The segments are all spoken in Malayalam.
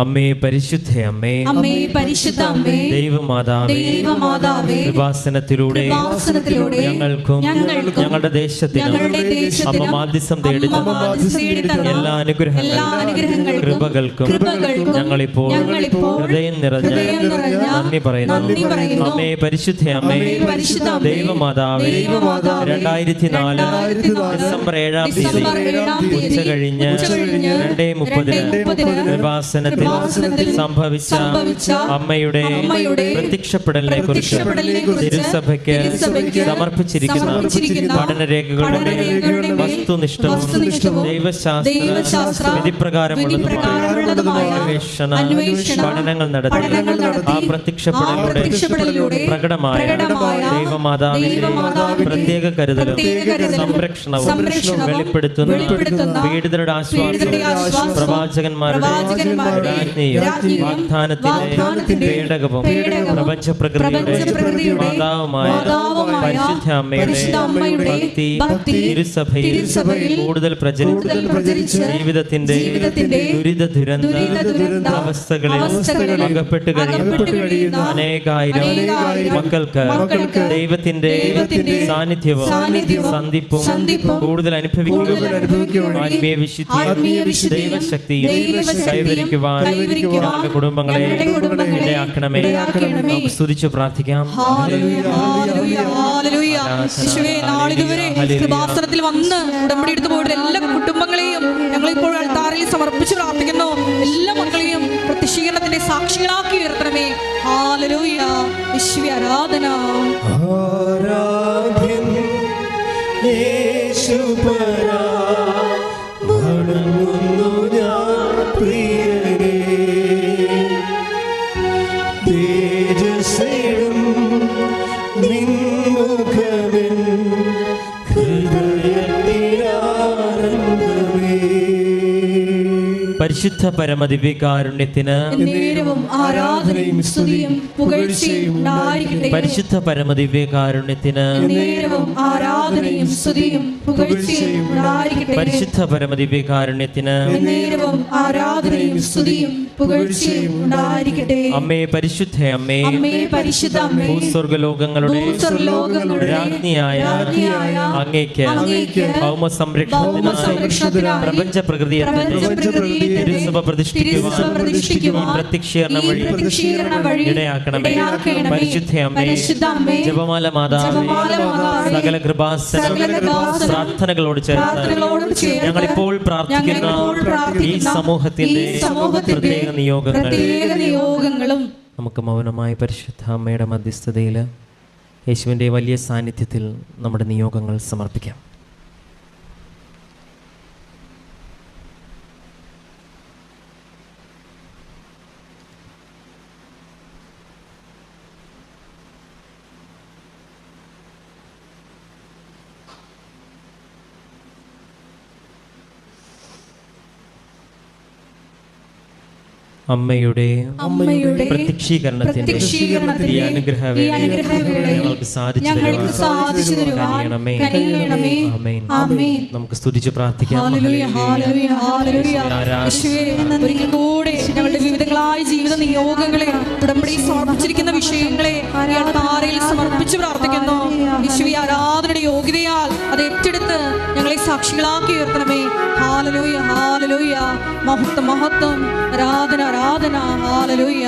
അമ്മേ പരിശുദ്ധ അമ്മേ. അമ്മേ പരിശുദ്ധ അമ്മേ. ദൈവമാതാവേ. ദൈവമാതാവേ. കൃപാസനത്തിലൂടെ ഞങ്ങൾക്കും ഞങ്ങളുടെ ദേശത്തിനും അമ്മ തന്ന. എല്ലാ അനുഗ്രഹങ്ങൾക്കും കൃപകൾക്കും ഞങ്ങളിപ്പോൾ ഹൃദയം നിറഞ്ഞ നന്ദി പറയുന്നു. അമ്മേ പരിശുദ്ധ അമ്മേ. ദൈവമാതാവേ രണ്ടായിരത്തി നാല് ഡിസംബർ ഏഴാം തീയതി ഉച്ച കഴിഞ്ഞ് രണ്ടേ മുപ്പതിന് രണ്ടേ സംഭവിച്ച അമ്മയുടെ പ്രത്യക്ഷപ്പെടലിനെ കുറിച്ച് തിരുസഭയ്ക്ക് സമർപ്പിച്ചിരിക്കുന്ന പഠനരേഖകളുടെ വസ്തുനിഷ്ഠവും ദൈവശാസ്ത്ര വിധിപ്രകാരമുള്ളതുമായ പഠനങ്ങൾ നടത്തി ആ പ്രത്യക്ഷപ്പെടലിലൂടെ പ്രകടമായ ദൈവമാതാവിന്റെ പ്രത്യേക കരുതലും സംരക്ഷണവും വെളിപ്പെടുത്തുന്ന പീഡിതരുടെ ആശ്വാസവും പ്രവാചകന്മാരുടെ രാജ്ഞിയും വാഗ്ദാനത്തിന്റെ പേടകവും പ്രപഞ്ച പ്രപഞ്ചപ്രകൃതിയുടെ മാതാവുമായ പരിശുദ്ധ അമ്മയുടെ ഭക്തി ഭക്തി തിരുസഭയിൽ തിരുസഭയിൽ കൂടുതൽ പ്രചരിച്ച് ജീവിതത്തിന്റെ ദുരിത ദുരന്ത അവസ്ഥകളിൽ അകപ്പെട്ട് കഴിയുന്ന അനേകായിരം മക്കൾക്ക് ദൈവത്തിന്റെ സാന്നിധ്യവും സന്ധിപ്പും കൂടുതൽ അനുഭവിക്കുകയും ആത്മീയ വിശുദ്ധി ദൈവശക്തിയും കൈവരിക്കുവാൻ ഞങ്ങളുടെ കുടുംബങ്ങളെ ഇടയാക്കണമേ. നമുക്ക് സ്തുതിച്ചു പ്രാർത്ഥിക്കാം. നാളിതുവരെ വന്ന് ഉടമ്പടി എടുത്തു പോയിട്ട് എല്ലാ കുടുംബങ്ങളെയും ഞങ്ങളിപ്പോൾ അൾത്താറിൽ സമർപ്പിച്ച് പ്രാർത്ഥിക്കുന്നു. എല്ലാ മക്കളെയും പ്രത്യക്ഷീകരണത്തിന്റെ സാക്ഷികളാക്കി ഉയർത്തണമേ. ഹാലലൂയ വിശ്വ ആരാധന. ആരാധ്യം ഞാൻ പ്രിയനേ te പരിശുദ്ധ പരമദിവ്യകാരുണ്യത്തിന് ആരാധനയും സ്തുതിയും പുകഴ്ചയും പരിശുദ്ധ പരമദിവ്യകാരുണ്യത്തിന് ആരാധനയും സ്തുതിയും പുകഴ്ചയും പരിശുദ്ധ പരമദിവ്യകാരുണ്യത്തിന് ആരാധനയും സ്തുതിയും പുകഴ്ചയും ഉണ്ടായിരിക്കട്ടെ. അമ്മേ പരിശുദ്ധ അമ്മേ അമ്മേ പരിശുദ്ധ അമ്മേ. ഭൂസ്വർഗലോകങ്ങളുടെ രാജ്ഞിയായ അങ്ങേക്ക് ഭൗമ സംരക്ഷണത്തിനായി പ്രപഞ്ച പ്രകൃതിയെ പ്രപഞ്ചപ്രകൃതിയെ തിരുസഭ പ്രതിഷ്ഠിക്കുവാൻ പ്രത്യക്ഷീകരണം വഴി ഇടയാക്കണമേ. പരിശുദ്ധ അമ്മേ ജപമാല മാതാവേ സകല കൃപാസന പ്രാർത്ഥനകളോട് ചേർത്ത് ഞങ്ങളിപ്പോൾ പ്രാർത്ഥിക്കുന്ന ഈ സമൂഹത്തിന്റെ പ്രത്യേക നിയോഗങ്ങളും നമുക്ക് മൗനമായ പരിശുദ്ധ അമ്മയുടെ മധ്യസ്ഥതയിൽ യേശുവിന്റെ വലിയ സാന്നിധ്യത്തിൽ നമ്മുടെ നിയോഗങ്ങൾ സമർപ്പിക്കാം. അമ്മയുടെ അമ്മയുടെ പ്രത്യക്ഷീകരണത്തിന്റെ ഞങ്ങൾക്ക് സാധിച്ചു. നമുക്ക് സ്തുതിച്ച് പ്രാർത്ഥിക്കാം. കൂടെ ഞങ്ങളുടെ വിവിധങ്ങളായ ജീവിത നിയോഗങ്ങളെ ഉടമ്പടി സമർപ്പിച്ചിരിക്കുന്ന വിഷയങ്ങളെ ഈ അൾത്താരയിൽ സമർപ്പിച്ച് പ്രാർത്ഥിക്കുന്നു. വിശ്വ ആരാധനയുടെ യോഗ്യതയാൽ അത് ഏറ്റെടുത്ത് ഞങ്ങളെ സാക്ഷികളാക്കി ഉയർത്തണമേ. ഹാലലൂയ ഹാലലൂയ മഹത്വം മഹത്വം. ആരാധന ആരാധന. ഹാലലൂയ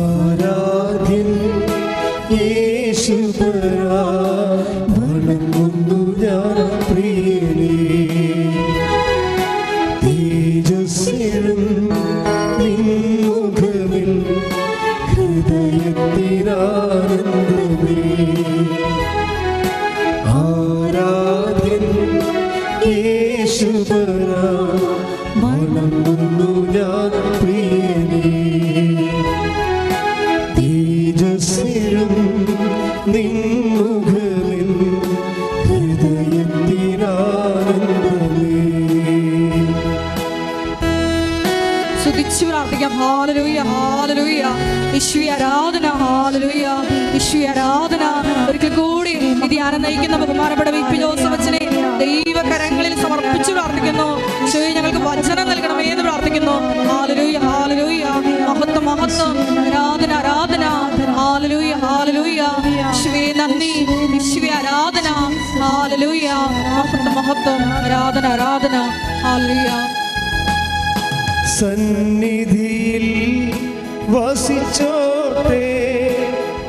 ആരാധ്യൻ യേശുപരാ വണങ്ങുന്നു. സമർപ്പിച്ചു പ്രാർത്ഥിക്കുന്നു. ഈശോയെ ഞങ്ങൾക്ക് വചനം നൽകണം ഏത് പ്രാർത്ഥിക്കുന്നു. ഹാലലൂയ ഹാലലൂയ മഹത്വ മഹത്വം. ആരാധന ആരാധന. ഹാലലൂയ ഹാലലൂയ ഈശുവേ നന്ദി. ഈശുവേ ആരാധന. ഹാലലൂയ മഹത്വ മഹത്വം. ആരാധന ആരാധന. ഹാലലൂയ സന്നിധിയിൽ വസിച്ചോട്ടേ.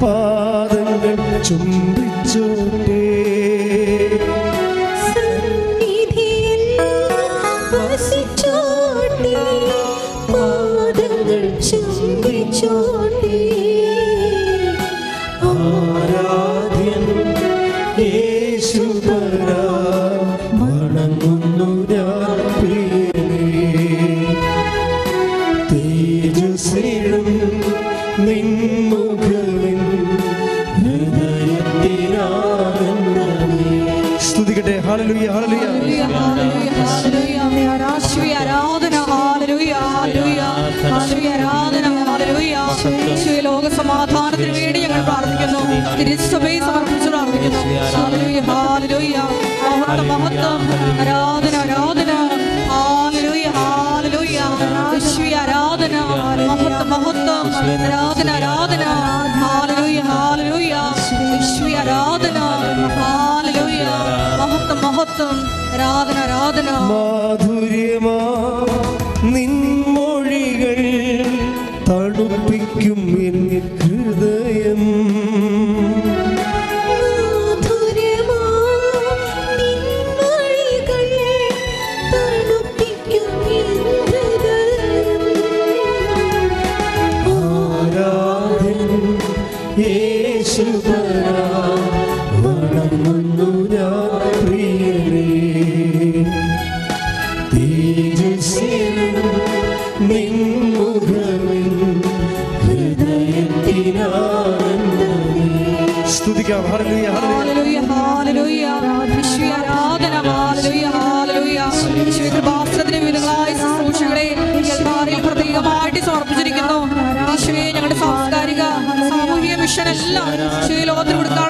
പാദങ്ങൾ ചുംബിച്ചോട്ടേ. you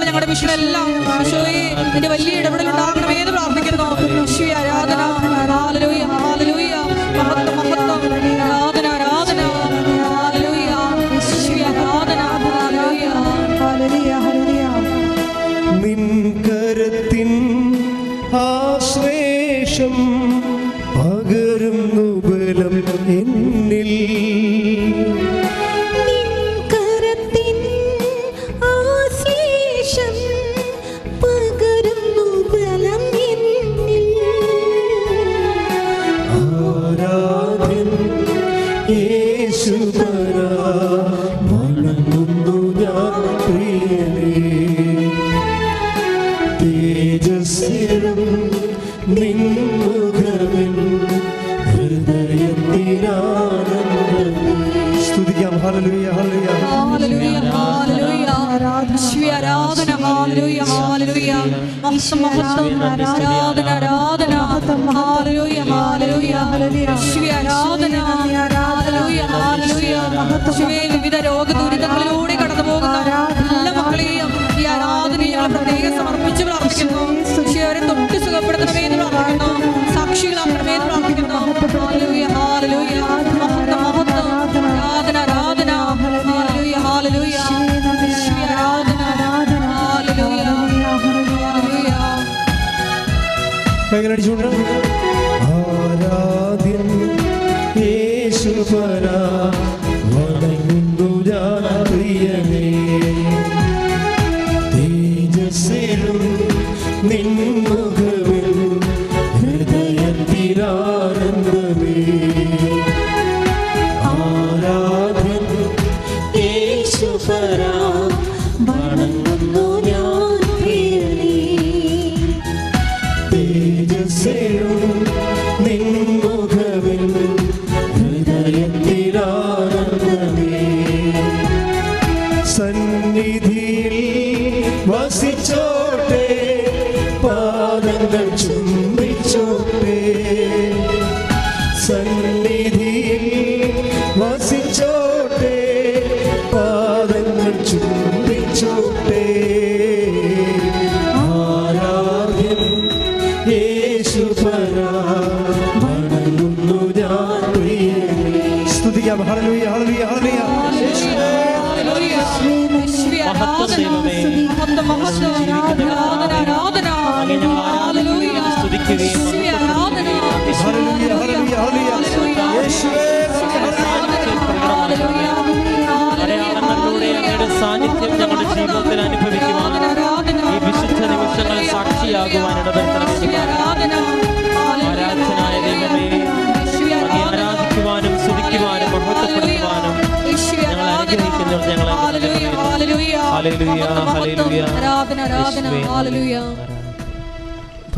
ഞങ്ങളുടെ മിഷനെല്ലാം തേജസ്സിലും നിന്നുകവൻ ഹൃദയത്തിനാനന്ദ സ്തുതിക്കാം ഹല്ലേലൂയ ഹല്ലേലൂയ ഹല്ലേലൂയ ഹല്ലേലൂയ ആരാധന ആരാധന ഹല്ലേലൂയ ഹല്ലേലൂയ മഹത്വം മഹത്വം ആരാധന ഹല്ലേലൂയ ഹല്ലേലൂയ ഹല്ലേലൂയ ആരാധന ആരാധന ഹല്ലേലൂയ മഹത്വം വിവിധ രോഗദൂരി എങ്ങനെ അടിച്ചുകൊണ്ട് ആരാധ്യം യേശു ആരാധന ആരാധനായ ദൈവമേ ആരാധിക്കുവാനും സ്തുതിക്കുവാനും മഹത്വപ്പെടുത്തുവാനും ഞങ്ങൾ അനുഗ്രഹിക്കുന്നു ഞങ്ങളെ ഹല്ലേലൂയ ഹല്ലേലൂയ. ആരാധന ആരാധന.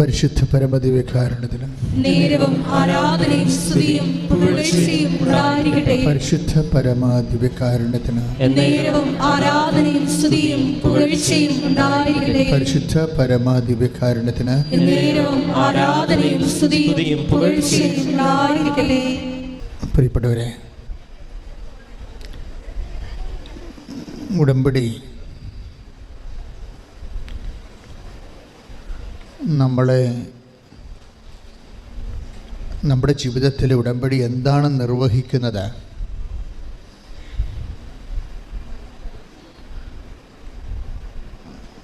പരിശുദ്ധ പരമദിവ്യകാരണത്തിന് നേരവും ആരാധനയും സ്തുതിയും പുകഴ്ചയും ഉണ്ടായിരിക്കട്ടെ. പരിശുദ്ധ പരമദിവ്യകാരണത്തിന് നേരവും ആരാധനയും സ്തുതിയും പുകഴ്ചയും ഉണ്ടായിരിക്കട്ടെ. പരിശുദ്ധ പരമദിവ്യകാരണത്തിന് നേരവും ആരാധനയും സ്തുതിയും പുകഴ്ചയും ഉണ്ടായിരിക്കട്ടെ. പ്രിയപ്പെട്ടവരെ ഉടമ്പടി നമ്മളെ നമ്മുടെ ജീവിതത്തിൽ ഉടമ്പടി എന്താണ് നിർവഹിക്കുന്നത്?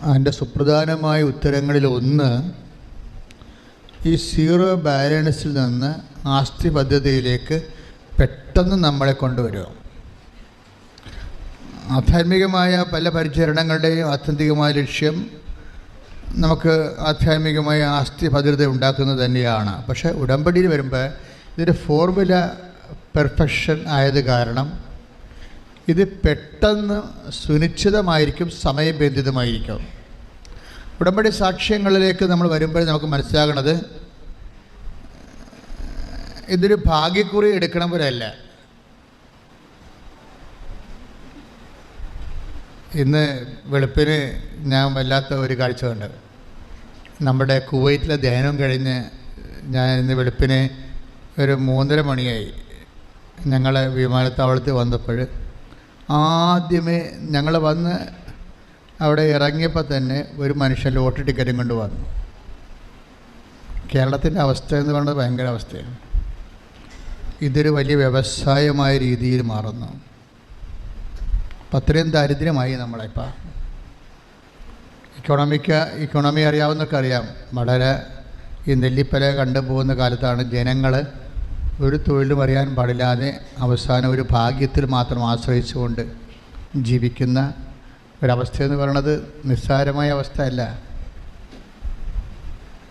അതിന്റെ സുപ്രധാനമായ ഉത്തരങ്ങളിൽ ഒന്ന് ഈ സീറോ ബാലൻസിൽ നിന്ന് ആസ്തി പദ്ധതിയിലേക്ക് പെട്ടെന്ന് നമ്മളെ കൊണ്ടുവരും ആധ്യാത്മികമായ പല പരിചരണങ്ങളുടെയും ആത്യന്തികമായ ലക്ഷ്യം നമുക്ക് ആധ്യാത്മികമായ ആസ്തി ഭദ്രത ഉണ്ടാക്കുന്നത് തന്നെയാണ്. പക്ഷേ ഉടമ്പടിയിൽ വരുമ്പോൾ ഇതൊരു ഫോർമുല പെർഫെക്ഷൻ ആയത് കാരണം ഇത് പെട്ടെന്ന് സുനിശ്ചിതമായിരിക്കും സമയബന്ധിതമായിരിക്കും. ഉടമ്പടി സാക്ഷ്യങ്ങളിലേക്ക് നമ്മൾ വരുമ്പോൾ നമുക്ക് മനസ്സിലാകണത് ഇതൊരു ഭാഗ്യക്കുറി എടുക്കണവരല്ല ഇന്ന് വെളുപ്പിന് ഞാൻ വല്ലാത്ത ഒരു കാഴ്ച കണ്ട് നമ്മുടെ കുവൈറ്റിലെ ധ്യാനം കഴിഞ്ഞ് ഞാൻ ഇന്ന് വെളുപ്പിന് ഒരു മൂന്നര മണിയായി. ഞങ്ങൾ വിമാനത്താവളത്തിൽ വന്നപ്പോൾ ആദ്യമേ ഞങ്ങൾ വന്ന് അവിടെ ഇറങ്ങിയപ്പോൾ തന്നെ ഒരു മനുഷ്യൻ ലോട്ടറി ടിക്കറ്റും കൊണ്ട് വന്നു. കേരളത്തിന്റെ അവസ്ഥ എന്ന് പറയുന്നത് ഭയങ്കര അവസ്ഥയാണ്. ഇതൊരു വലിയ വ്യവസായമായ രീതിയിൽ മാറുന്നു. അപ്പം അത്രയും ദാരിദ്ര്യമായി നമ്മളിപ്പോൾ ഇക്കോണമിക്ക് ഇക്കോണമി അറിയാവുന്നൊക്കെ അറിയാം. വളരെ ഈ നെല്ലിപ്പല കണ്ടു പോകുന്ന കാലത്താണ് ജനങ്ങൾ ഒരു തൊഴിലും അറിയാൻ പാടില്ലാതെ അവസാനം ഒരു ഭാഗ്യത്തിൽ മാത്രം ആശ്രയിച്ചുകൊണ്ട് ജീവിക്കുന്ന ഒരവസ്ഥ എന്ന് പറയുന്നത് നിസ്സാരമായ അവസ്ഥയല്ല.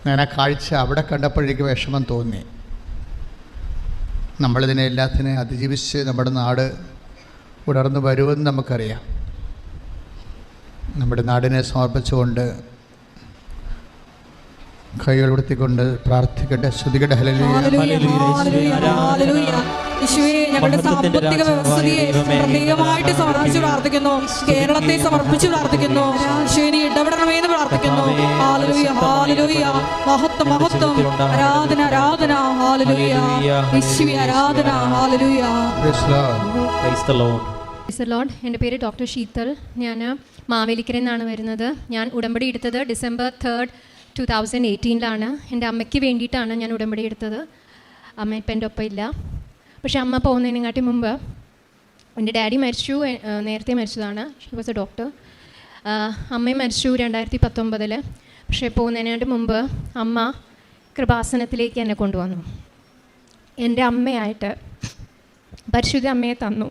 ഞാൻ ആ കാഴ്ച അവിടെ കണ്ടപ്പോഴേക്ക് വിഷമം തോന്നി. നമ്മളിതിനെ എല്ലാത്തിനെ അതിജീവിച്ച് നമ്മുടെ നാട് ഉണർന്നു വരുമെന്ന് നമുക്കറിയാം. നമ്മുടെ നാടിനെ സമർപ്പിച്ചുകൊണ്ട് കൈകൾ ഉടുത്തിക്കൊണ്ട് പ്രാർത്ഥിക്കട്ടെ. ശ്രുതികട്ടെ ഞങ്ങളുടെ സാമ്പത്തിക വ്യവസ്ഥയെ പ്രത്യേകമായിട്ട് സമർപ്പിച്ച് പ്രാർത്ഥിക്കുന്നു. കേരളത്തെ സമർപ്പിച്ച് പ്രാർത്ഥിക്കുന്നു. യേശുവിനെ ഇടപെടണമെന്ന് പ്രാർത്ഥിക്കുന്നു. ഹാലലുയ ഹാലലുയ മഹത്വം മഹത്വം. ആരാധന ആരാധന. ഹാലലുയ ആരാധന. ഹാലലുയ ലോഡ് എന്റെ പേര് ഡോക്ടർ ശീതൽ ഞാൻ മാവേലിക്കരയിൽ നിന്നാണ് വരുന്നത്. ഞാൻ ഉടമ്പടി എടുത്തത് ഡിസംബർ തേർഡ് ടു തൗസൻഡ് എയ്റ്റീനിലാണ് എന്റെ അമ്മയ്ക്ക് വേണ്ടിയിട്ടാണ് ഞാൻ ഉടമ്പടി എടുത്തത്. അമ്മ ഇപ്പം എന്റെ ഒപ്പം ഇല്ല പക്ഷേ അമ്മ പോകുന്നതിനെക്കാട്ടി മുമ്പ് എന്റെ ഡാഡി മരിച്ചു. നേരത്തെ മരിച്ചതാണ്. ഷി വാസ് എ ഡോക്ടർ അമ്മയും മരിച്ചു രണ്ടായിരത്തി പത്തൊമ്പതിൽ പക്ഷേ പോകുന്നതിനായിട്ട് മുമ്പ് അമ്മ കൃപാസനത്തിലേക്ക് എന്നെ കൊണ്ടുവന്നു. എന്റെ അമ്മയായിട്ട് പരിശുദ്ധ അമ്മയെ തന്നു.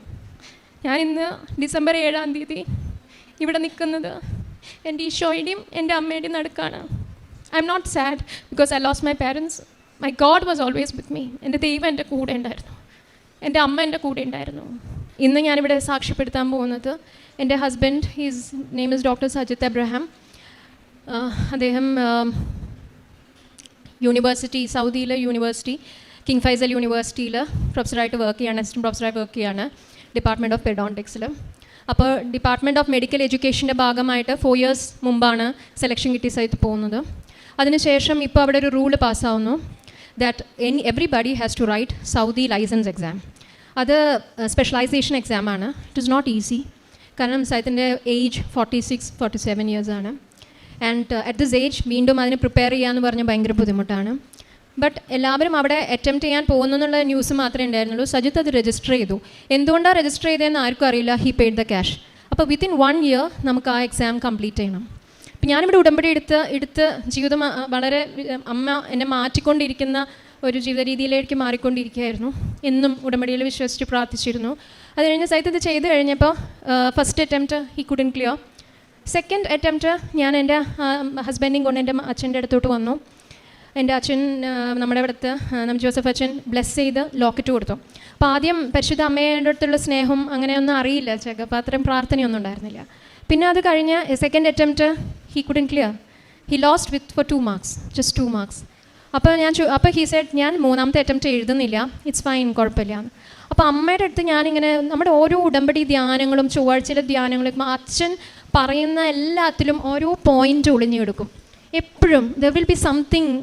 ഞാൻ ഇന്ന് ഡിസംബർ ഏഴാം തീയതി ഇവിടെ നിൽക്കുന്നത് എന്റെ ഈശോയുടെയും എന്റെ അമ്മയുടെയും നടുക്കാണ്. I'm not sad because I lost my parents my God was always with me എന്റെ ദൈവം എന്റെ കൂടെ ഉണ്ടായിരുന്നു. എന്റെ അമ്മ എന്റെ കൂടെ ഉണ്ടായിരുന്നു. ഇന്ന് ഞാനിവിടെ സാക്ഷ്യപ്പെടുത്താൻ പോകുന്നത് എന്റെ husband his name is doctor Sajith Abraham അദ്ദേഹം യൂണിവേഴ്സിറ്റി സൗദിയിലെ യൂണിവേഴ്സിറ്റി കിങ് ഫൈസൽ യൂണിവേഴ്സിറ്റിയിൽ പ്രൊഫസറായിട്ട് വർക്ക് ചെയ്യാണ് അസിസ്റ്റന്റ് പ്രൊഫസറായിട്ട് വർക്ക് ചെയ്യാണ് ഡിപ്പാർട്ട്മെന്റ് ഓഫ് പെഡോണ്ടിക്സിൽ അപ്പോൾ ഡിപ്പാർട്ട്മെന്റ് ഓഫ് മെഡിക്കൽ എഡ്യൂക്കേഷന്റെ ഭാഗമായിട്ട് ഫോർ ഇയേഴ്സ് മുമ്പാണ് സെലക്ഷൻ കിട്ടി സഹിത്ത് പോകുന്നത്. അതിനുശേഷം ഇപ്പോൾ അവിടെ ഒരു rule പാസ്സാവുന്നു that any everybody has to write Saudi license exam അത് സ്പെഷ്യലൈസേഷൻ എക്സാമാണ് ഇറ്റ് ഇസ് നോട്ട് ഈസി കാരണം സൈത്തിന്റെ age forty six forty seven ഇയേഴ്സാണ് and at this age വീണ്ടും അതിന് പ്രിപ്പയർ ചെയ്യാമെന്ന് പറഞ്ഞാൽ ഭയങ്കര ബുദ്ധിമുട്ടാണ്. ബട്ട് എല്ലാവരും അവിടെ അറ്റംപ്റ്റ് ചെയ്യാൻ പോകുന്നു എന്നുള്ള ന്യൂസ് മാത്രമേ ഉണ്ടായിരുന്നുള്ളൂ. സജിത്ത് അത് രജിസ്റ്റർ ചെയ്തു. എന്തുകൊണ്ടാണ് രജിസ്റ്റർ ചെയ്തതെന്ന് ആർക്കും അറിയില്ല. ഹി പെയ്ഡ് ദ ക്യാഷ് അപ്പോൾ വിത്തിൻ വൺ ഇയർ നമുക്ക് ആ എക്സാം കംപ്ലീറ്റ് ചെയ്യണം. അപ്പം ഞാനിവിടെ ഉടമ്പടി എടുത്ത് എടുത്ത് ജീവിതം വളരെ അമ്മ എന്നെ മാറ്റിക്കൊണ്ടിരിക്കുന്ന ഒരു ജീവിത രീതിയിലേക്ക് മാറിക്കൊണ്ടിരിക്കുകയായിരുന്നു. എന്നും ഉടമ്പടിയിൽ വിശ്വസിച്ച് പ്രാർത്ഥിച്ചിരുന്നു. അത് കഴിഞ്ഞ് സൈത്ത് ഇത് ചെയ്ത് കഴിഞ്ഞപ്പോൾ first attempt he couldn't clear second attempt ഞാൻ എന്റെ ഹസ്ബൻഡിങ് കൊണ്ട് എന്റെ അച്ഛന്റെ അടുത്തോട്ട് വന്നു. എന്റെ അച്ഛൻ നമ്മുടെ ഇവിടുത്തെ ജോസഫ് അച്ഛൻ ബ്ലെസ് ചെയ്ത് ലോക്കറ്റ് കൊടുത്തു. അപ്പോൾ ആദ്യം പരിശുദ്ധ അമ്മയുടെ അടുത്തുള്ള സ്നേഹം അങ്ങനെയൊന്നും അറിയില്ല. ചെക്ക് അപ്പോൾ അത്രയും പ്രാർത്ഥനയൊന്നും ഉണ്ടായിരുന്നില്ല. പിന്നെ അത് കഴിഞ്ഞ് second attempt he couldn't clear he lost with four two marks just two marks അപ്പോൾ ഞാൻ അപ്പോൾ ഹി സെഡ് ഞാൻ മൂന്നാമത്തെ അറ്റംപ്റ്റ് എഴുതുന്നില്ല. ഇറ്റ്സ് ഫൈൻ കുഴപ്പമില്ല. അപ്പോൾ അമ്മയുടെ അടുത്ത് ഞാനിങ്ങനെ നമ്മുടെ ഓരോ ഉടമ്പടി ധ്യാനങ്ങളും ചൊവ്വാഴ്ചയിലെ ധ്യാനങ്ങളും അച്ഛൻ പറയുന്ന എല്ലാത്തിലും ഓരോ പോയിന്റ് ഒളിഞ്ഞെടുക്കും എപ്പോഴും there will be something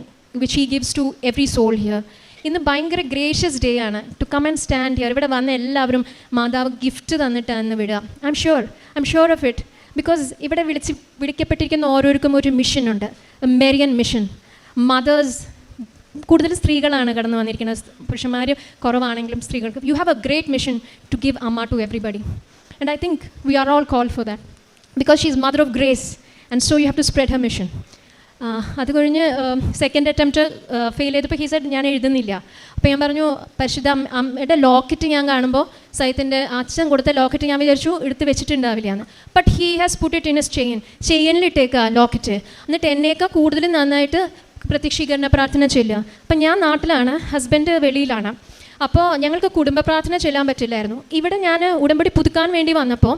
which he gives to every soul here ഇന്ന് ഭയങ്കര ഗ്രേഷ്യസ് ഡേ ആണ് to come and stand here ഇവിടെ വന്ന എല്ലാവരും മാതാവ് ഗിഫ്റ്റ് തന്നിട്ടാണ് വിടുക. I'm sure I'm sure of it because ഇവിടെ വിളിച്ച് വിളിക്കപ്പെട്ടിരിക്കുന്ന ഓരോരുക്കും ഒരു മിഷൻ ഉണ്ട്. മെരിയൻ മിഷൻ മദേഴ്സ് കൂടുതൽ സ്ത്രീകളാണ് കടന്നു വന്നിരിക്കുന്നത്. പുരുഷന്മാർ കുറവാണെങ്കിലും സ്ത്രീകൾക്ക്. You have a great mission to give അമ്മ to everybody and I think we are all call for that because she is mother of grace and so you have to spread her mission അത് കഴിഞ്ഞ് സെക്കൻഡ് അറ്റംപ്റ്റ് ഫെയിൽ ചെയ്തപ്പോൾ ഹി സെഡ് ഞാൻ എഴുതുന്നില്ല. അപ്പോൾ ഞാൻ പറഞ്ഞു പരിശുദ്ധ അമ്മയുടെ ലോക്കറ്റ് ഞാൻ കാണുമ്പോൾ സൈത്തിന്റെ അച്ഛൻ കൊടുത്ത ലോക്കറ്റ് ഞാൻ വിചാരിച്ചു എടുത്ത് വെച്ചിട്ടുണ്ടാവില്ല എന്ന്. But he has put it in his chain ചെയിനിലിട്ടേക്കുക locket എന്നിട്ട് എന്നേക്കാൾ കൂടുതൽ നന്നായിട്ട് പ്രത്യക്ഷീകരണ പ്രാർത്ഥന ചെല്ലുക. അപ്പം ഞാൻ നാട്ടിലാണ് ഹസ്ബൻഡ് വെളിയിലാണ്. അപ്പോൾ ഞങ്ങൾക്ക് കുടുംബ പ്രാർത്ഥന ചെല്ലാൻ പറ്റില്ലായിരുന്നു. ഇവിടെ ഞാൻ ഉടമ്പടി പുതുക്കാൻ വേണ്ടി വന്നപ്പോൾ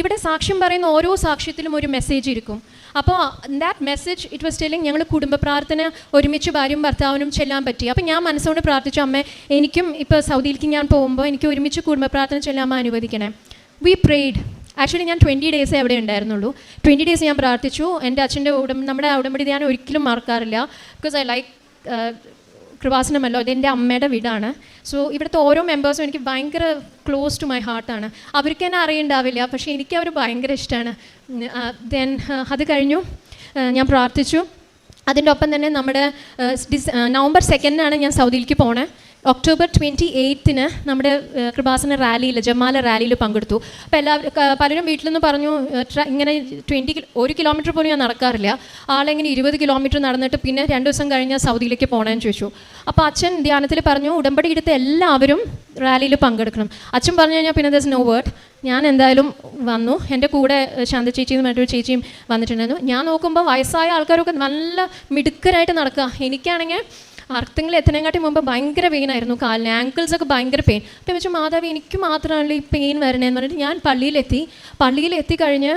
ഇവിടെ സാക്ഷ്യം പറയുന്ന ഓരോ സാക്ഷ്യത്തിലും ഒരു മെസ്സേജ് ഇരിക്കും. അപ്പോൾ that message it was telling ഞങ്ങൾ കുടുംബ പ്രാർത്ഥന ഒരുമിച്ച് ഭാര്യയും ഭർത്താവിനും ചെല്ലാൻ പറ്റി. അപ്പോൾ ഞാൻ മനസ്സുകൊണ്ട് പ്രാർത്ഥിച്ചു അമ്മേ എനിക്കും ഇപ്പോൾ സൗദിയിലേക്ക് ഞാൻ പോകുമ്പോൾ എനിക്ക് ഒരുമിച്ച് കുടുംബ പ്രാർത്ഥന ചെല്ലാൻ അനുവദിക്കണേ. വി പ്രേഡ് ആക്ച്വലി ഞാൻ ട്വന്റി ഡേയ്സേ അവിടെ ഉണ്ടായിരുന്നുള്ളൂ. ട്വന്റി ഡേയ്സ് ഞാൻ പ്രാർത്ഥിച്ചു. എന്റെ അച്ഛന്റെ ഉടമ നമ്മുടെ ഉടമ്പടി ഞാൻ ഒരിക്കലും മറക്കാറില്ല. ബിക്കോസ് ഐ ലൈക്ക് കൃപാസനമല്ലോ ഇത് എന്റെ അമ്മയുടെ വീടാണ്. സോ ഇവിടുത്തെ ഓരോ മെമ്പേഴ്സും എനിക്ക് ഭയങ്കര ക്ലോസ് ടു മൈ ഹാർട്ടാണ് അവർക്ക് തന്നെ അറിയണ്ടാവില്ല പക്ഷേ എനിക്ക് അവർ ഭയങ്കര ഇഷ്ടമാണ് ദെൻ അത് കഴിഞ്ഞു. ഞാൻ പ്രാർത്ഥിച്ചു. അതിന്റെ ഒപ്പം തന്നെ നമ്മുടെ ഡിസ് നവംബർ സെക്കൻഡിനാണ് ഞാൻ സൗദിയിലേക്ക് പോണേ. ഒക്ടോബർ ട്വന്റി എയ്ത്തിന് നമ്മുടെ കൃപാസന റാലിയിൽ ജമാല റാലിയിൽ പങ്കെടുത്തു. അപ്പോൾ എല്ലാവരും പലരും വീട്ടിൽ നിന്ന് പറഞ്ഞു ഇങ്ങനെ ട്വന്റി ഒരു കിലോമീറ്റർ പോലും ഞാൻ നടക്കാറില്ല. ആളെങ്ങനെ ഇരുപത് കിലോമീറ്റർ നടന്നിട്ട് പിന്നെ രണ്ട് ദിവസം കഴിഞ്ഞ് സൗദിയിലേക്ക് പോകണമെന്ന് ചോദിച്ചു. അപ്പോൾ അച്ഛൻ ധ്യാനത്തിൽ പറഞ്ഞു ഉടമ്പടി എടുത്ത് എല്ലാവരും റാലിയിൽ പങ്കെടുക്കണം. അച്ഛൻ പറഞ്ഞു കഴിഞ്ഞാൽ പിന്നെ ദസ് നോ വേർഡ് ഞാൻ എന്തായാലും വന്നു. എന്റെ കൂടെ ശാന്ത ചേച്ചിയും മറ്റൊരു ചേച്ചിയും വന്നിട്ടുണ്ടായിരുന്നു. ഞാൻ നോക്കുമ്പോൾ വയസ്സായ ആൾക്കാരൊക്കെ നല്ല മിടുക്കരായിട്ട് നടക്കുക എനിക്കാണെങ്കിൽ അർത്ഥങ്ങൾ എത്തുന്നതിനെക്കാട്ടി മുമ്പ് ഭയങ്കര പെയിൻ ആയിരുന്നു. കാലിന് ആങ്കിൾസ് ഒക്കെ ഭയങ്കര പെയിൻ അപ്പോൾ വെച്ചാൽ മാതാവ് എനിക്ക് മാത്രമാണല്ലോ ഈ പെയിൻ വരണേന്ന് പറഞ്ഞിട്ട് ഞാൻ പള്ളിയിലെത്തി. പള്ളിയിലെത്തി കഴിഞ്ഞ്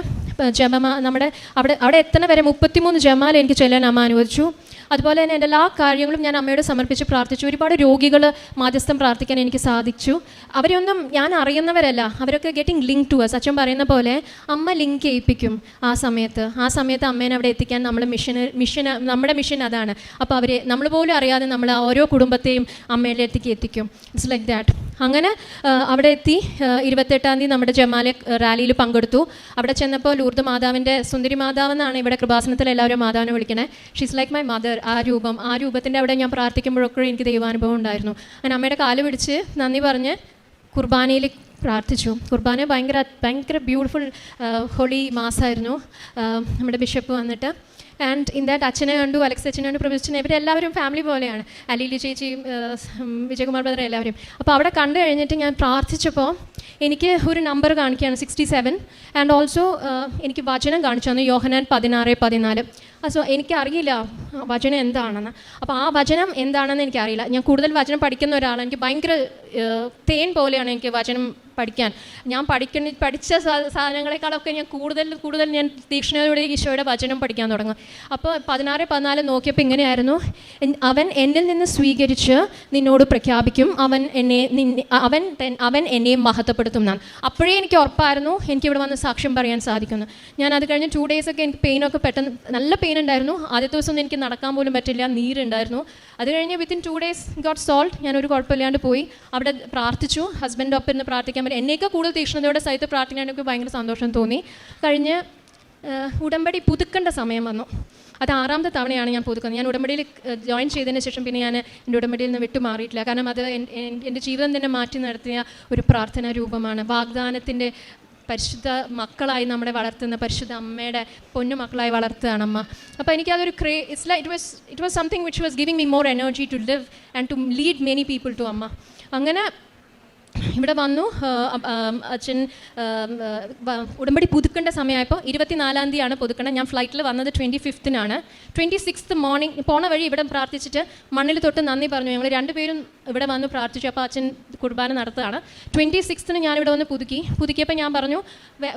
ജപമാ നമ്മുടെ അവിടെ അവിടെ എത്തണ വരെ മുപ്പത്തിമൂന്ന് ജമാൽ എനിക്ക് ചെല്ലാൻ അമ്മ അനുവദിച്ചു. അതുപോലെ തന്നെ എന്റെ എല്ലാ കാര്യങ്ങളും ഞാൻ അമ്മയോട് സമർപ്പിച്ച് പ്രാർത്ഥിച്ചു. ഒരുപാട് രോഗികൾ മാധ്യസ്ഥം പ്രാർത്ഥിക്കാൻ എനിക്ക് സാധിച്ചു. അവരെയൊന്നും ഞാൻ അറിയുന്നവരല്ല. അവരൊക്കെ ഗെറ്റിംഗ് ലിങ്ക് ടു അസ് അച്ഛൻ പറയുന്ന പോലെ അമ്മ ലിങ്ക് ചെയ്യിപ്പിക്കും ആ സമയത്ത്. ആ സമയത്ത് അമ്മേനെ അവിടെ എത്തിക്കാൻ നമ്മൾ മിഷൻ മിഷൻ നമ്മുടെ മിഷൻ അതാണ്. അപ്പോൾ അവരെ നമ്മൾ പോലും അറിയാതെ നമ്മൾ ഓരോ കുടുംബത്തെയും അമ്മയുടെ അടുത്തേക്ക് എത്തിക്കും. ഇറ്റ്സ് ലൈക്ക് ദാറ്റ് അങ്ങനെ അവിടെ എത്തി ഇരുപത്തെട്ടാം തീയതി നമ്മുടെ ജമാല റാലിയിൽ പങ്കെടുത്തു. അവിടെ ചെന്നപ്പോൾ ലൂർദ് മാതാവിന്റെ സുന്ദരി മാതാവ് എന്നാണ് ഇവിടെ കൃപാസനത്തിൽ എല്ലാവരും മാതാവിനെ വിളിക്കണേ. ഷീസ് ലൈക്ക് മൈ മദർ ആ രൂപം. ആ രൂപത്തിന്റെ അവിടെ ഞാൻ പ്രാർത്ഥിക്കുമ്പോഴൊക്കെ എനിക്ക് ദൈവാനുഭവം ഉണ്ടായിരുന്നു. അങ്ങനെ അമ്മയുടെ കാൽ പിടിച്ച് നന്ദി പറഞ്ഞ് കുർബാനയിൽ പ്രാർത്ഥിച്ചു. കുർബാന ഭയങ്കര ഭയങ്കര ബ്യൂട്ടിഫുൾ ഹോളി മാസമായിരുന്നു. നമ്മുടെ ബിഷപ്പ് വന്നിട്ട് ആൻഡ് ഇൻ ദാറ്റ് അച്ഛനെ കണ്ടു അലക്സ് അച്ഛനെ കണ്ടു പ്രൊഫസനെ ഇവരെല്ലാവരും ഫാമിലി പോലെയാണ്. അലീലി ചേച്ചിയും വിജയകുമാർ ബ്രദർ എല്ലാവരും. അപ്പോൾ അവിടെ കണ്ടു കഴിഞ്ഞിട്ട് ഞാൻ പ്രാർത്ഥിച്ചപ്പോൾ എനിക്ക് ഒരു നമ്പർ കാണിക്കുകയാണ് സിക്സ്റ്റി സെവൻ ആൻഡ് ഓൾസോ എനിക്ക് വചനം കാണിച്ചു തന്നു യോഹനാൻ പതിനാറ് പതിനാല്. സോ എനിക്കറിയില്ല വചനം എന്താണെന്ന്. അപ്പോൾ ആ വചനം എന്താണെന്ന് എനിക്കറിയില്ല. ഞാൻ കൂടുതൽ വചനം പഠിക്കുന്ന ഒരാളാണ്. എനിക്ക് ഭയങ്കര തേൻ പോലെയാണ് എനിക്ക് വചനം പഠിക്കാൻ. ഞാൻ പഠിക്കുന്ന പഠിച്ച സാധനങ്ങളെക്കാളൊക്കെ ഞാൻ കൂടുതൽ കൂടുതൽ ഞാൻ തീക്ഷ്ണതയോടെ ഈശോയുടെ വചനം പഠിക്കാൻ തുടങ്ങും. അപ്പോൾ പതിനാറ് പതിനാല് നോക്കിയപ്പോൾ ഇങ്ങനെയായിരുന്നു. അവൻ എന്നിൽ നിന്ന് സ്വീകരിച്ച് നിന്നോട് പ്രഖ്യാപിക്കും. അവൻ എന്നെ അവൻ അവൻ എന്നെയും മഹത്വപ്പെടുത്തും എന്നാണ് അപ്പോഴേ എനിക്ക് ഉറപ്പായിരുന്നു എനിക്ക് ഇവിടെ വന്ന് സാക്ഷ്യം പറയാൻ സാധിക്കുന്നു. ഞാൻ അത് കഴിഞ്ഞ് ടു ഡേയ്സ് ഒക്കെ എനിക്ക് പെയിനൊക്കെ പെട്ടെന്ന് നല്ല പെയിൻ ഉണ്ടായിരുന്നു. ആദ്യത്തെ ദിവസം എനിക്ക് നടക്കാൻ പോലും പറ്റില്ല നീരുണ്ടായിരുന്നു. അത് കഴിഞ്ഞ് within two days got solve ഞാൻ ഒരു കുഴപ്പമില്ലാണ്ട് പോയി. അവിടെ പ്രാർത്ഥിച്ചു ഹസ്ബൻഡ് ഒപ്പം ഇരുന്ന് പ്രാർത്ഥിക്കാൻ പറ്റും. എന്നേക്കാൾ കൂടുതൽ തീക്ഷ്ണതയോടെ സഹിത്ത് പ്രാർത്ഥിക്കാൻ എനിക്ക് ഭയങ്കര സന്തോഷം തോന്നി. കഴിഞ്ഞ് ഉടമ്പടി പുതുക്കേണ്ട സമയം വന്നു. അത് ആറാമത്തെ തവണയാണ് ഞാൻ പുതുക്കുന്നത്. ഞാൻ ഉടമ്പടിയിൽ ജോയിൻ ചെയ്തതിന് ശേഷം പിന്നെ ഞാൻ എന്റെ ഉടമ്പടിയിൽ നിന്ന് വിട്ടുമാറിയിട്ടില്ല. കാരണം അത് എൻ- എൻ- എന്റെ ജീവിതം തന്നെ മാറ്റി നടത്തിയ ഒരു പ്രാർത്ഥനാ രൂപമാണ്. വാഗ്ദാനത്തിന്റെ പരിശുദ്ധ മക്കളായി നമ്മളെ വളർത്തുന്ന പരിശുദ്ധ അമ്മയുടെ പൊന്നു മക്കളായി വളർത്തുകയാണ് അമ്മ. അപ്പോൾ എനിക്കതൊരു ക്രേ it's lie it was it was something which was giving me more energy to live and to lead many people to അമ്മ. അങ്ങനെ ഇവിടെ വന്നു. അച്ഛൻ ഉടമ്പടി പുതുക്കേണ്ട സമയമായപ്പോൾ ഇരുപത്തിനാലാം തീയതിയാണ് പുതുക്കേണ്ടത്. ഞാൻ ഫ്ലൈറ്റിൽ വന്നത് ട്വന്റി ഫിഫ്തിനാണ് ട്വന്റി സിക്സ്ത് മോർണിംഗ് പോണ വഴി ഇവിടെ പ്രാർത്ഥിച്ചിട്ട് മണ്ണിൽ തൊട്ട് നന്ദി പറഞ്ഞു. ഞങ്ങൾ രണ്ടുപേരും ഇവിടെ വന്ന് പ്രാർത്ഥിച്ചു. അപ്പോൾ അച്ഛൻ കുർബാന നടത്തുകയാണ്. ട്വന്റി സിക്സ്തിന് ഞാൻ ഇവിടെ വന്ന് പുതുക്കി. പുതുക്കിയപ്പോൾ ഞാൻ പറഞ്ഞു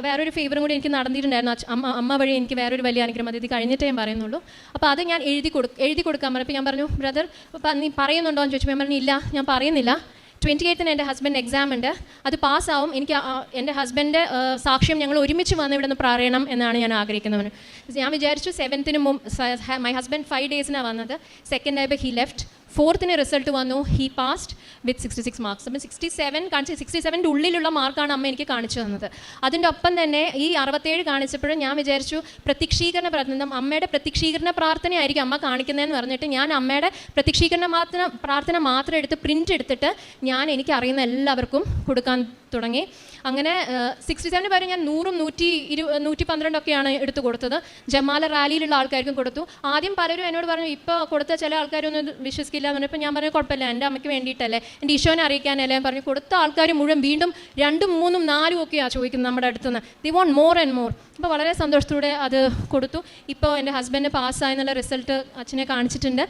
വേറൊരു ഫേവറും കൂടി എനിക്ക് നടന്നിട്ടുണ്ടായിരുന്നു. അമ്മ അമ്മ വഴി എനിക്ക് വേറൊരു വലിയ അനുഗ്രഹം. അത് ഇത് കഴിഞ്ഞിട്ടേ ഞാൻ പറയുന്നുള്ളൂ. അപ്പോൾ അത് ഞാൻ എഴുതി കൊടു എഴുതി കൊടുക്കാൻ പറഞ്ഞപ്പോൾ ഞാൻ പറഞ്ഞു ബ്രദർ നീ പറയുന്നുണ്ടോ എന്ന് ചോദിച്ചപ്പോൾ ഞാൻ പറഞ്ഞു ഇല്ല ഞാൻ പറയുന്നില്ല. ട്വന്റി എയ്ത്തിന് എന്റെ ഹസ്ബൻഡ് എക്സാം ഉണ്ട്. അത് പാസ്സാവും. എനിക്ക് എന്റെ ഹസ്ബൻഡ് സാക്ഷ്യം ഞങ്ങൾ ഒരുമിച്ച് വന്ന് ഇവിടെ നിന്ന് പറയണം എന്നാണ് ഞാൻ ആഗ്രഹിക്കുന്നവന്. ഞാൻ വിചാരിച്ചു സെവൻത്തിന് മുമ്പ് മൈ ഹസ്ബൻഡ് ഫൈവ് ഡേയ്സിനാണ് വന്നത്. സെക്കൻഡ് ആയപ്പോൾ ഹി ലെഫ്റ്റ് ഫോർത്തിന് റിസൾട്ട് വന്നു. He passed with sixty six marks അപ്പം സിക്സ്റ്റി സെവൻ കാണിച്ച് സിക്സ്റ്റി സെവന്റെ ഉള്ളിലുള്ള മാർക്കാണ് അമ്മ എനിക്ക് കാണിച്ചു തന്നത്. അതിന്റെ ഒപ്പം തന്നെ ഈ അറുപത്തേഴ് കാണിച്ചപ്പോഴും ഞാൻ വിചാരിച്ചു പ്രത്യക്ഷീകരണ പ്രാർത്ഥന അമ്മയുടെ പ്രത്യക്ഷീകരണ പ്രാർത്ഥനയായിരിക്കും അമ്മ കാണിക്കുന്നതെന്ന് പറഞ്ഞിട്ട് ഞാൻ അമ്മയുടെ പ്രത്യക്ഷീകരണ പ്രാർത്ഥന പ്രാർത്ഥന മാത്രം എടുത്ത് പ്രിന്റ് എടുത്തിട്ട് ഞാൻ എനിക്ക് അറിയുന്ന എല്ലാവർക്കും കൊടുക്കാൻ തുടങ്ങി. അങ്ങനെ സിക്സ്റ്റി സെവൻ പേര് ഞാൻ നൂറും നൂറ്റി ഇരു നൂറ്റി പന്ത്രണ്ടൊക്കെയാണ് എടുത്തു കൊടുത്തത്. ജമാല റാലിയിലുള്ള ആൾക്കാർക്കും കൊടുത്തു. ആദ്യം പലരും എന്നോട് പറഞ്ഞു ഇപ്പോൾ കൊടുത്ത ചില ആൾക്കാരൊന്നും വിശ്വസിക്കില്ല പറഞ്ഞപ്പോൾ ഞാൻ പറഞ്ഞു കുഴപ്പമില്ല എന്റെ അമ്മയ്ക്ക് വേണ്ടിയിട്ടല്ലേ? എന്റെ ഈശോനെ അറിയിക്കാനല്ലേ? പറഞ്ഞു. കൊടുത്ത ആൾക്കാർ മുഴുവൻ വീണ്ടും രണ്ടും മൂന്നും നാലും ഒക്കെയാണ് ചോദിക്കുന്നത് നമ്മുടെ അടുത്ത് നിന്ന് they want more and more അപ്പോൾ വളരെ സന്തോഷത്തോടെ അത് കൊടുത്തു. ഇപ്പോൾ എന്റെ ഹസ്ബൻഡ് പാസ്സായെന്നുള്ള റിസൾട്ട് അച്ഛനെ കാണിച്ചിട്ടുണ്ട്.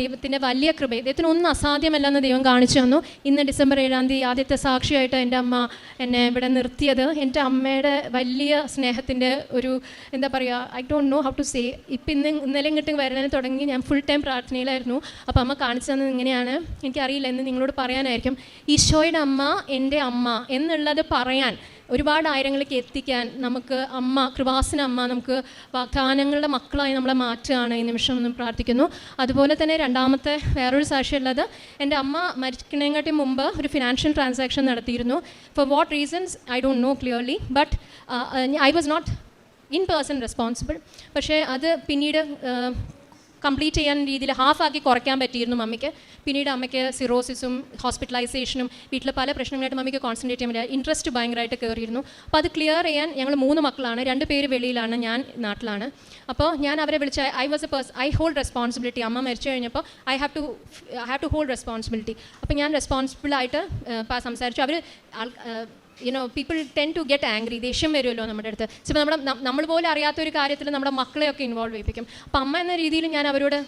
ദൈവത്തിന്റെ വലിയ കൃപ. ദൈവത്തിന് ഒന്നും അസാധ്യമല്ലെന്ന് ദൈവം കാണിച്ചു തന്നു. ഇന്ന് ഡിസംബർ ഏഴാം തീയതി ആദ്യത്തെ സാക്ഷിയായിട്ട് എന്റെ അമ്മ എന്നെ ഇവിടെ നിർത്തിയത് എന്റെ അമ്മയുടെ വലിയ സ്നേഹത്തിന്റെ ഒരു എന്താ പറയുക I don't know how to say ഇപ്പം ഇന്ന് ഇന്നലെ ഇങ്ങോട്ട് വരുന്നതിന് തുടങ്ങി ഞാൻ ഫുൾ ടൈം പ്രാർത്ഥനയിലായിരുന്നു. അപ്പോൾ അമ്മ കാണിച്ചു തന്നത് ഇങ്ങനെയാണ്. എനിക്കറിയില്ല എന്ന് നിങ്ങളോട് പറയാനായിരിക്കും. ഈശോയുടെ അമ്മ എന്റെ അമ്മ എന്നുള്ളത് പറയാൻ ഒരുപാട് ആയിരങ്ങളിലേക്ക് എത്തിക്കാൻ നമുക്ക് അമ്മ കൃപാസന അമ്മ നമുക്ക് വാഗ്ദാനങ്ങളുടെ മക്കളായി നമ്മളെ മാറ്റുകയാണ് ഈ നിമിഷം എന്ന് പ്രാർത്ഥിക്കുന്നു. അതുപോലെ തന്നെ രണ്ടാമത്തെ വേറൊരു സാക്ഷിയുള്ളത് എന്റെ അമ്മ മരിക്കണേക്കാട്ടി മുമ്പ് ഒരു ഫിനാൻഷ്യൽ ട്രാൻസാക്ഷൻ നടത്തിയിരുന്നു. For what reasons I don't know clearly but I was not in person responsible പക്ഷേ അത് പിന്നീട് കംപ്ലീറ്റ് ചെയ്യാൻ രീതിയിൽ ഹാഫ് ആക്കി കുറയ്ക്കാൻ പറ്റിയിരുന്നു മമ്മിക്ക്. പിന്നീട് അമ്മയ്ക്ക് സിറോസിസും ഹോസ്പിറ്റലൈസേഷനും വീട്ടിലെ പല പ്രശ്നങ്ങളായിട്ട് മമ്മിക്ക് കോൺസെൻട്രേറ്റ് ചെയ്യാൻ പറ്റില്ല ഇൻട്രസ്റ്റ് ഭയങ്കരമായിട്ട് കയറിയിരുന്നു. അപ്പോൾ അത് ക്ലിയർ ചെയ്യാൻ ഞങ്ങൾ മൂന്ന് മക്കളാണ്. രണ്ട് പേര് വെളിയിലാണ് ഞാൻ നാട്ടിലാണ്. അപ്പോൾ ഞാൻ അവരെ വിളിച്ച I was a person I hold responsibility അമ്മ മരിച്ചു കഴിഞ്ഞപ്പോൾ I have to I have to hold responsibility അപ്പോൾ ഞാൻ റെസ്പോൺസിബിളായിട്ട് സംസാരിച്ചു. അവർ you know people tend to get angry ദേഷ്യം വരുമല്ലോ നമ്മുടെ അടുത്ത്. ചിലപ്പോൾ നമ്മുടെ നമ്മൾ പോലും അറിയാത്ത ഒരു കാര്യത്തിൽ നമ്മുടെ മക്കളെയൊക്കെ ഇൻവോൾവ് ചെയ്യിപ്പിക്കും. അപ്പം അമ്മ എന്ന രീതിയിൽ ഞാൻ അവരോട്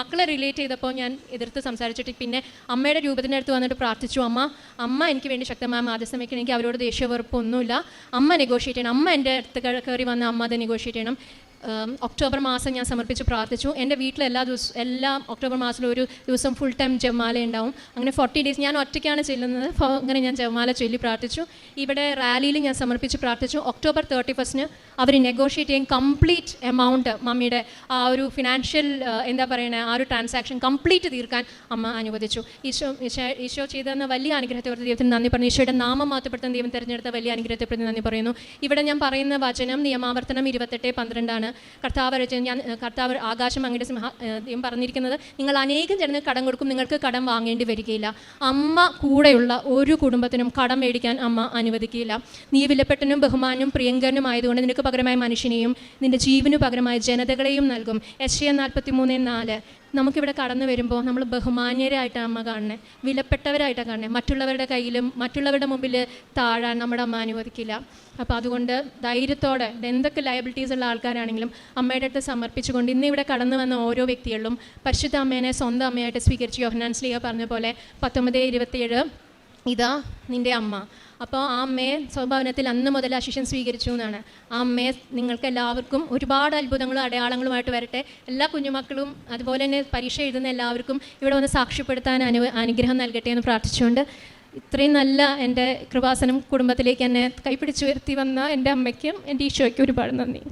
മക്കളെ റിലേറ്റ് ചെയ്തപ്പോൾ ഞാൻ എതിർത്ത് സംസാരിച്ചിട്ട് പിന്നെ അമ്മയുടെ രൂപത്തിന്റെ അടുത്ത് വന്നിട്ട് പ്രാർത്ഥിച്ചു അമ്മ അമ്മ എനിക്ക് വേണ്ടി ശക്തമായ എനിക്ക് അവരോട് ദേഷ്യ വെറുപ്പൊന്നുമില്ല. അമ്മ നെഗോഷിയേറ്റ് ചെയ്യണം. അമ്മ എന്റെ അടുത്ത് കയറി വന്ന അമ്മ അത് നെഗോഷിയേറ്റ് ചെയ്യണം. ഒക്ടോബർ മാസം ഞാൻ സമർപ്പിച്ച് പ്രാർത്ഥിച്ചു. എന്റെ വീട്ടിൽ എല്ലാ ദിവസവും എല്ലാ ഒക്ടോബർ മാസത്തിലും ഒരു ദിവസം ഫുൾ ടൈം ജമാല ഉണ്ടാവും. അങ്ങനെ ഫോർട്ടി ഡേയ്സ് ഞാൻ ഒറ്റയ്ക്കാണ് ചെല്ലുന്നത്. അങ്ങനെ ഞാൻ ജമാല ചൊല്ലി പ്രാർത്ഥിച്ചു. ഇവിടെ റാലിയിൽ ഞാൻ സമർപ്പിച്ച് പ്രാർത്ഥിച്ചു. ഒക്ടോബർ തേർട്ടി ഫസ്റ്റിന് അവർ നെഗോഷിയേറ്റ് ചെയ്യും കംപ്ലീറ്റ് എമൗണ്ട് മമ്മിയുടെ ആ ഒരു ഫിനാൻഷ്യൽ എന്താ പറയുന്നത് ആ ഒരു ട്രാൻസാക്ഷൻ കംപ്ലീറ്റ് തീർക്കാൻ അമ്മ അനുവദിച്ചു. ഈശോ ഈശോ ചെയ്തെന്ന വലിയ അനുഗ്രഹത്തെ ഓർത്ത് ദൈവത്തിന് നന്ദി പറഞ്ഞു. ഈശോയുടെ നാമം മാറ്റപ്പെടുത്തുന്ന ദൈവം തിരഞ്ഞെടുത്ത വലിയ അനുഗ്രഹത്തെ പ്രതി നന്ദി പറയുന്നു. ഇവിടെ ഞാൻ പറയുന്ന വചനം നിയമാവർത്തനം ഇരുപത്തെട്ട് പന്ത്രണ്ടാണ്. കർത്താവ് ഞാൻ കർത്താവ് ആകാശം അങ്ങയുടെ സിംഹ ദൈവം പറഞ്ഞിരിക്കുന്നത് നിങ്ങൾ അനേകം ജനങ്ങൾക്ക് കടം കൊടുക്കും നിങ്ങൾക്ക് കടം വാങ്ങേണ്ടി വരികയില്ല. അമ്മ കൂടെയുള്ള ഒരു കുടുംബത്തിനും കടം മേടിക്കാൻ അമ്മ അനുവദിക്കുകയില്ല. നീ വിലപ്പെട്ടനും ബഹുമാനും പ്രിയങ്കരനും ആയതുകൊണ്ട് നിനക്ക് പകരമായ മനുഷ്യനെയും നിന്റെ ജീവനു പകരമായ ജനതകളെയും നൽകും. എസ് എ നാൽപ്പത്തി മൂന്ന് നാല്. നമുക്കിവിടെ കടന്നു വരുമ്പോൾ നമ്മൾ ബഹുമാന്യരായിട്ടാണ് അമ്മ കാണുന്നത് വിലപ്പെട്ടവരായിട്ടാണ് കാണുന്നത് മറ്റുള്ളവരുടെ കയ്യിലും മറ്റുള്ളവരുടെ മുമ്പിൽ താഴാൻ നമ്മുടെ അമ്മ അനുവദിക്കില്ല. അപ്പോൾ അതുകൊണ്ട് ധൈര്യത്തോടെ എന്തൊക്കെ ലയബിലിറ്റീസ് ഉള്ള ആൾക്കാരാണെങ്കിലും അമ്മയുടെ അടുത്ത് സമർപ്പിച്ചുകൊണ്ട് ഇന്ന് ഇവിടെ കടന്നു വന്ന ഓരോ വ്യക്തികളിലും പരിശുദ്ധ അമ്മേനെ സ്വന്തം അമ്മയായിട്ട് സ്വീകരിച്ച് യോഹനാൻസ് ലിയ പറഞ്ഞ പോലെ പത്തൊമ്പത് ഇരുപത്തിയേഴ് ഇതാ നിന്റെ അമ്മ. അപ്പോൾ ആ അമ്മയെ സ്വഭാവനത്തിൽ അന്ന് മുതൽ ആ ശിഷ്യൻ സ്വീകരിച്ചു എന്നാണ്. ആ അമ്മയെ നിങ്ങൾക്ക് എല്ലാവർക്കും ഒരുപാട് അത്ഭുതങ്ങളും അടയാളങ്ങളുമായിട്ട് വരട്ടെ. എല്ലാ കുഞ്ഞുമക്കളും അതുപോലെ തന്നെ പരീക്ഷ എഴുതുന്ന എല്ലാവർക്കും ഇവിടെ വന്ന് സാക്ഷ്യപ്പെടുത്താൻ അനു അനുഗ്രഹം നൽകട്ടെ എന്ന് പ്രാർത്ഥിച്ചുകൊണ്ട് ഇത്രയും നല്ല എന്റെ കൃപാസനം കുടുംബത്തിലേക്ക് എന്നെ കൈപിടിച്ചുയർത്തി വന്ന എന്റെ അമ്മയ്ക്കും എന്റെ ഈശോയ്ക്കും ഒരുപാട് നന്ദി.